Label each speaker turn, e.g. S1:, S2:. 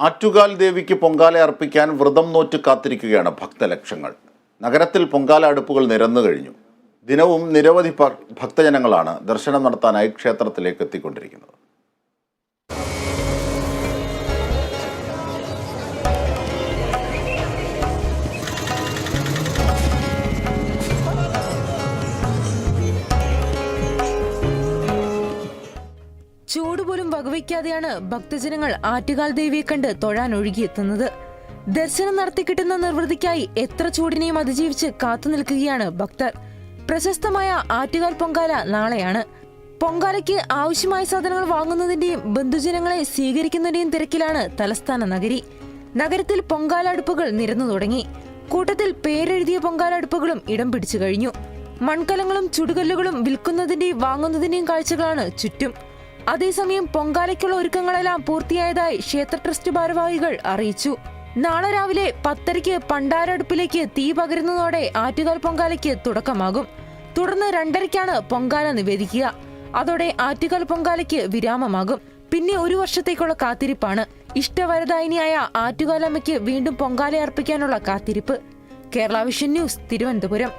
S1: ആറ്റുകാൽ ദേവിക്ക് പൊങ്കാല അർപ്പിക്കാൻ വ്രതം നോറ്റ് കാത്തിരിക്കുകയാണ് ഭക്തലക്ഷങ്ങൾ. നഗരത്തിൽ പൊങ്കാല അടുപ്പുകൾ നിരന്നു കഴിഞ്ഞു. ദിനവും നിരവധി ഭക്തജനങ്ങളാണ് ദർശനം നടത്താനായി ക്ഷേത്രത്തിലേക്ക് എത്തിക്കൊണ്ടിരിക്കുന്നത്.
S2: ചൂട് പോലും വകവയ്ക്കാതെയാണ് ഭക്തജനങ്ങൾ ആറ്റുകാൽ ദേവിയെ കണ്ട് തൊഴാൻ ഒഴുകിയെത്തുന്നത്. ദർശനം നടത്തി കിട്ടുന്ന നിർവൃതിക്കായി എത്ര ചൂടിനെയും അതിജീവിച്ച് കാത്തു നിൽക്കുകയാണ് ഭക്തർ. പ്രശസ്തമായ ആറ്റുകാൽ പൊങ്കാല നാളെയാണ്. പൊങ്കാലയ്ക്ക് ആവശ്യമായ സാധനങ്ങൾ വാങ്ങുന്നതിന്റെയും ബന്ധുജനങ്ങളെ സ്വീകരിക്കുന്നതിന്റെയും തിരക്കിലാണ് തലസ്ഥാന നഗരി. നഗരത്തിൽ പൊങ്കാല അടുപ്പുകൾ നിരന്നു തുടങ്ങി. കൂട്ടത്തിൽ പേരെഴുതിയ പൊങ്കാല അടുപ്പുകളും ഇടം പിടിച്ചു കഴിഞ്ഞു. മൺകലങ്ങളും ചുടുകല്ലുകളും വിൽക്കുന്നതിന്റെയും വാങ്ങുന്നതിന്റെയും കാഴ്ചകളാണ് ചുറ്റും. അതേസമയം പൊങ്കാലയ്ക്കുള്ള ഒരുക്കങ്ങളെല്ലാം പൂർത്തിയായതായി ക്ഷേത്ര ട്രസ്റ്റ് ഭാരവാഹികൾ അറിയിച്ചു. നാളെ രാവിലെ പത്തരയ്ക്ക് പണ്ടാരടുപ്പിലേക്ക് തീ പകരുന്നതോടെ ആറ്റുകാൽ പൊങ്കാലയ്ക്ക് തുടക്കമാകും. തുടർന്ന് രണ്ടരയ്ക്കാണ് പൊങ്കാല നിവേദിക്കുക. അതോടെ ആറ്റുകാൽ പൊങ്കാലയ്ക്ക് വിരാമമാകും. പിന്നെ ഒരു വർഷത്തേക്കുള്ള കാത്തിരിപ്പാണ്. ഇഷ്ടവരദായിനിയായ ആറ്റുകാലമ്മയ്ക്ക് വീണ്ടും പൊങ്കാല അർപ്പിക്കാനുള്ള കാത്തിരിപ്പ്. Kerala vision news Thiruvananthapuram.